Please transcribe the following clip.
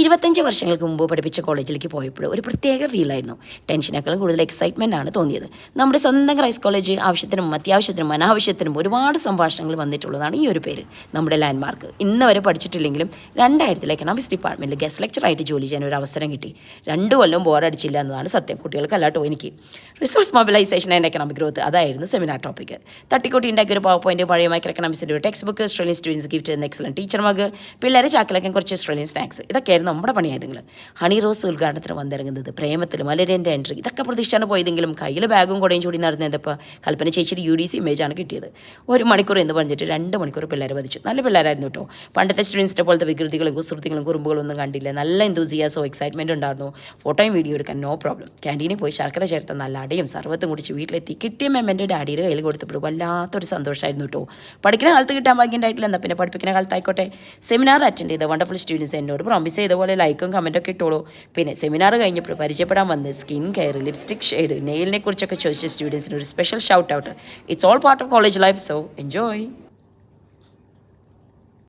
ഇരുപത്തഞ്ച് വർഷങ്ങൾക്ക് മുമ്പ് പഠിപ്പിച്ച കോളേജിലേക്ക് പോയപ്പോൾ ഒരു പ്രത്യേക ഫീലായിരുന്നു ടെൻഷനേക്കാളും കൂടുതൽ എക്സൈറ്റ്മെന്റ് ആണ് തോന്നിയത്. നമ്മുടെ സ്വന്തം ക്രൈസ്റ്റ് കോളേജ് ആവശ്യത്തിനും അത്യാവശ്യത്തിനും അനാവശ്യത്തിനും ഒരുപാട് സംഭാഷണങ്ങൾ വന്നിട്ടുള്ളതാണ് ഈ ഒരു പേര്. നമ്മുടെ ലാൻഡ്മാർക്ക് ഇന്ന് വരെ പഠിച്ചിട്ടില്ലെങ്കിലും രണ്ടായിരത്തിൽ എക്കണോമിക്സ് ഡിപ്പാർട്ട്മെന്റിൽ ഗസ്റ്റ് ലെക്ചറായിട്ട് ജോലി ചെയ്യാൻ ഒരു അവസരം കിട്ടി. രണ്ടു കൊല്ലം ബോറടിച്ചില്ല എന്നതാണ് സത്യം. കുട്ടികൾക്കല്ലാട്ടോ എനിക്ക്. Resource mobilisation and economic growth അതായിരുന്നു സെമിനാർ ടോപ്പിക് തട്ടിക്കൂട്ടി ഉണ്ടാക്കിയ ഒരു പവർ പോയിന്റ് പഴയ മൈക്രോ എക്കണോമിക്സിന്റെ ഒരു text book Australian students gift ചെയ്യുന്ന എക്സലൻ ടീച്ചർമാർക്ക് പിള്ളേരെ ചാക്കിലൊക്കെ കുറച്ച് ഓസ്ട്രേലിയൻ സ്നാക്സ് ഇതൊക്കെയായിരുന്നു നമ്മുടെ പണിയായതുങ്ങൾ. ഹണി റോസ് ഉദ്ഘാടനത്തിന് വന്നിറങ്ങുന്നത് പ്രേമത്തിൽ മലരേന്റെ എൻട്രി ഇതൊക്കെ പ്രതീക്ഷിച്ചാണ് പോയതെങ്കിലും കയ്യിൽ ബാഗും കുടയും ചൂടി നടന്നപ്പോൾ കൽപ്പന ചേച്ചിയുടെ യു ഡി സി ഇമേജാണ് കിട്ടിയത്. ഒരു മണിക്കൂർ എന്ന് പറഞ്ഞിട്ട് രണ്ട് മണിക്കൂർ പിള്ളേരെ വധിച്ചു. നല്ല പിള്ളേരായിരുന്നു കേട്ടോ. പണ്ടത്തെ സ്റ്റുഡൻസിന്റെ പോലത്തെ വികൃതികളും കുസൃതികളും കുറുമ്പുകളും ഒന്നും കണ്ടില്ല. നല്ല എന്തൂസിയാസോ എക്സൈറ്റ്മെന്റ് ഉണ്ടായിരുന്നു. ഫോട്ടോയും വീഡിയോ എടുക്കാൻ നോ പ്രോബ്ലം ക്യാന്റീനിൽ പോയി ശർക്കര ചേർത്ത നല്ല അടയും സർവത്തും കുടിച്ച് വീട്ടിലെത്തി. കിട്ടിയ മെമ്മന്റെ ഡാഡിയുടെ കയ്യിൽ കൊടുത്തപ്പോൾ വല്ലാത്തൊരു സന്തോഷമായിരുന്നു കേട്ടോ. പഠിക്കുന്ന കാലത്ത് കിട്ടാൻ ഭാഗ്യം ഉണ്ടായിട്ടില്ല. എന്നാൽ പിന്നെ പഠിപ്പിക്കുന്ന കാലത്തായിക്കോട്ടെ. സെമിനാർ അറ്റൻഡ് ചെയ്ത വണ്ടർഫുൾ സ്റ്റുഡൻസ് എന്നോട് പ്രോമിസ് ചെയ്ത. പോലെ ലൈക്കും കമന്റൊക്കെ ഇട്ടോളൂ. പിന്നെ സെമിനാർ കഴിഞ്ഞപ്പോൾ പരിചയപ്പെടാൻ വന്ന് സ്കിൻ കെയർ ലിപ്സ്റ്റിക് ഷെയ്ഡ് നെയിലിനെ കുറിച്ചൊക്കെ ചോദിച്ച സ്റ്റുഡൻസിന് ഒരു special shout out it's all part of college life so enjoy